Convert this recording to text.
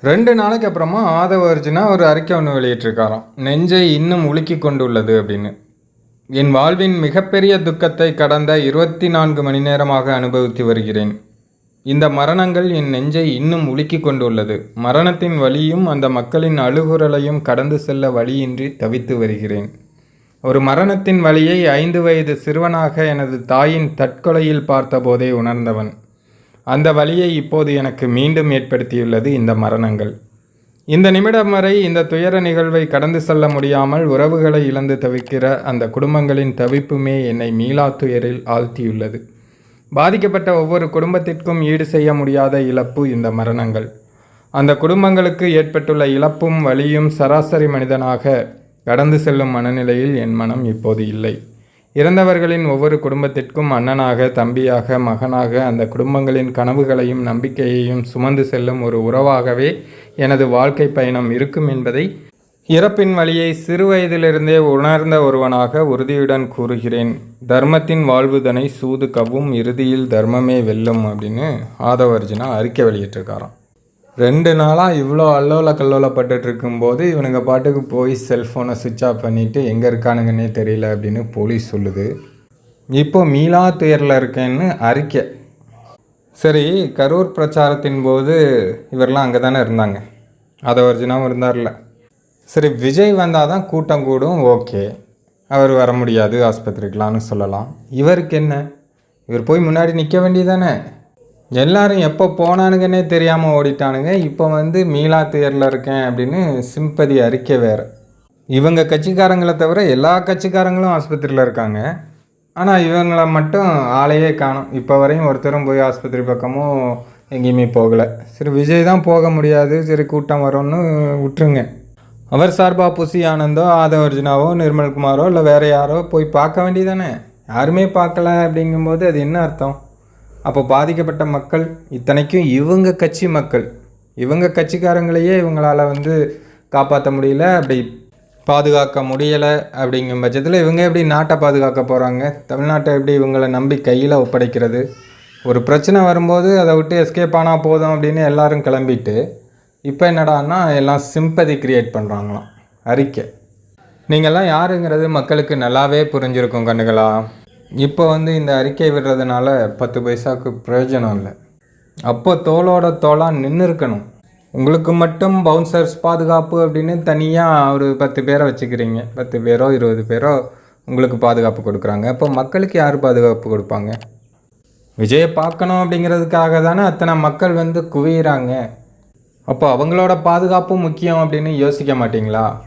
ரெண்டு நாளைக்கு அப்புறமா ஆதவ அர்ஜுனா ஒரு அறிக்கை ஒன்று வெளியிட்டிருக்காராம். நெஞ்சை இன்னும் உலுக்கி கொண்டுள்ளது அப்படின்னு. என் வாழ்வின் மிகப்பெரிய துக்கத்தை கடந்த இருபத்தி நான்கு மணி நேரமாக அனுபவித்து வருகிறேன். இந்த மரணங்கள் என் நெஞ்சை இன்னும் உலுக்கி கொண்டுள்ளது. மரணத்தின் வழியும் அந்த மக்களின் அழுகுரலையும் கடந்து செல்ல வழியின்றி தவித்து வருகிறேன். ஒரு மரணத்தின் வழியை ஐந்து வயது சிறுவனாக எனது தாயின் தற்கொலையில் பார்த்தபோதே உணர்ந்தவன். அந்த வலியை இப்போது எனக்கு மீண்டும் ஏற்படுத்தியுள்ளது இந்த மரணங்கள். இந்த நிமிடம் வரை இந்த துயர நிகழ்வை கடந்து செல்ல முடியாமல் உறவுகளை இழந்து தவிக்கிற அந்த குடும்பங்களின் தவிப்புமே என்னை மீளா துயரில் ஆழ்த்தியுள்ளது. பாதிக்கப்பட்ட ஒவ்வொரு குடும்பத்திற்கும் ஈடு செய்ய முடியாத இழப்பு இந்த மரணங்கள். அந்த குடும்பங்களுக்கு ஏற்பட்டுள்ள இழப்பும் வலியும் சராசரி மனிதனாக கடந்து செல்லும் மனநிலையில் என் மனம் இப்போது இல்லை. இறந்தவர்களின் ஒவ்வொரு குடும்பத்திற்கும் அண்ணனாக தம்பியாக மகனாக அந்த குடும்பங்களின் கனவுகளையும் நம்பிக்கையையும் சுமந்து செல்லும் ஒரு உறவாகவே எனது வாழ்க்கை பயணம் இருக்கும் என்பதை இறப்பின் வழியை சிறுவயதிலிருந்தே உணர்ந்த ஒருவனாக உறுதியுடன் கூறுகிறேன். தர்மத்தின் வாழ்வுதனை சூது கவ்வும் இறுதியில் தர்மமே வெல்லும் அப்படின்னு ஆதவர்ஜுனா அறிக்கை வெளியிட்டிருக்காராம். ரெண்டு நாளாக இவ்வளோ அல்லோல கல்லோலப்பட்டுட்டு இருக்கும்போது இவனுங்க பாட்டுக்கு போய் செல்ஃபோனை சுவிட்ச் ஆஃப் பண்ணிவிட்டு எங்கே இருக்கானுங்கன்னே தெரியல அப்படின்னு போலீஸ் சொல்லுது. இப்போ மீளா துயரில் இருக்கேன்னு அறிக்கை. சரி கரூர் பிரச்சாரத்தின் போது இவரெலாம் அங்கே தானே இருந்தாங்க. அதை ஒரிஜினாவும் இருந்தார்ல. சரி விஜய் வந்தால் தான் கூட்டம் கூடும் ஓகே. அவர் வர முடியாது ஆஸ்பத்திரிக்கலாம்னு சொல்லலாம். இவருக்கு என்ன? இவர் போய் முன்னாடி நிற்க வேண்டியதானே? எல்லாரும் எப்போ போனானுங்கன்னே தெரியாமல் ஓடிட்டானுங்க. இப்போ வந்து மீளா தேரில் இருக்கேன் அப்படின்னு சிம்பதி அறிக்கை வேறு. இவங்க கட்சிக்காரங்களை தவிர எல்லா கட்சிக்காரங்களும் ஆஸ்பத்திரியில் இருக்காங்க. ஆனால் இவங்களை மட்டும் ஆளையே காணும். இப்போ வரையும் ஒருத்தரும் போய் ஆஸ்பத்திரி பக்கமும் எங்கேயுமே போகலை. சரி விஜய் தான் போக முடியாது. சரி கூட்டம் வரும்னு விட்டுருங்க. அவர் சார்பாக புசி ஆனந்தோ ஆதவர்ஜுனாவோ நிர்மல்குமாரோ இல்லை வேறு யாரோ போய் பார்க்க வேண்டியதானே யாருமே பார்க்கல அப்படிங்கும்போது அது என்ன அர்த்தம்? அப்போ பாதிக்கப்பட்ட மக்கள் இத்தனைக்கும் இவங்க கட்சி மக்கள். இவங்க கட்சிக்காரங்களையே இவங்களால் வந்து காப்பாற்ற முடியல அப்படி பாதுகாக்க முடியலை அப்படிங்கும் பட்சத்தில் இவங்க எப்படி நாட்டை பாதுகாக்க போகிறாங்க தமிழ்நாட்டை எப்படி இவங்களை நம்பி கையில் ஒப்படைக்கிறது? ஒரு பிரச்சனை வரும்போது அதை விட்டு எஸ்கேப் ஆனால் போதும் அப்படின்னு எல்லோரும் கிளம்பிட்டு இப்போ என்னடான்னா எல்லாம் சிம்பதி கிரியேட் பண்ணுறாங்களாம் அறிக்கை. நீங்கள்லாம் யாருங்கிறது மக்களுக்கு நல்லாவே புரிஞ்சிருக்கும் கண்ணுகளா? இப்போ வந்து இந்த அறிக்கை விடுறதுனால பத்து பைசாவுக்கு பிரயோஜனம் இல்லை. அப்போ தோளோட தோளாக நின்று இருக்கணும் உங்களுக்கு மட்டும் பவுன்சர்ஸ் பாதுகாப்பு அப்படின்னு தனியாக ஒரு பத்து பேரை வச்சுக்கிறீங்க. பத்து பேரோ இருபது பேரோ உங்களுக்கு பாதுகாப்பு கொடுக்குறாங்க. அப்போ மக்களுக்கு யார் பாதுகாப்பு கொடுப்பாங்க? விஜயை பார்க்கணும் அப்படிங்கிறதுக்காக தானே அத்தனை மக்கள் வந்து குவியிறாங்க. அப்போ அவங்களோட பாதுகாப்பும் முக்கியம் அப்படின்னு யோசிக்க மாட்டிங்களா?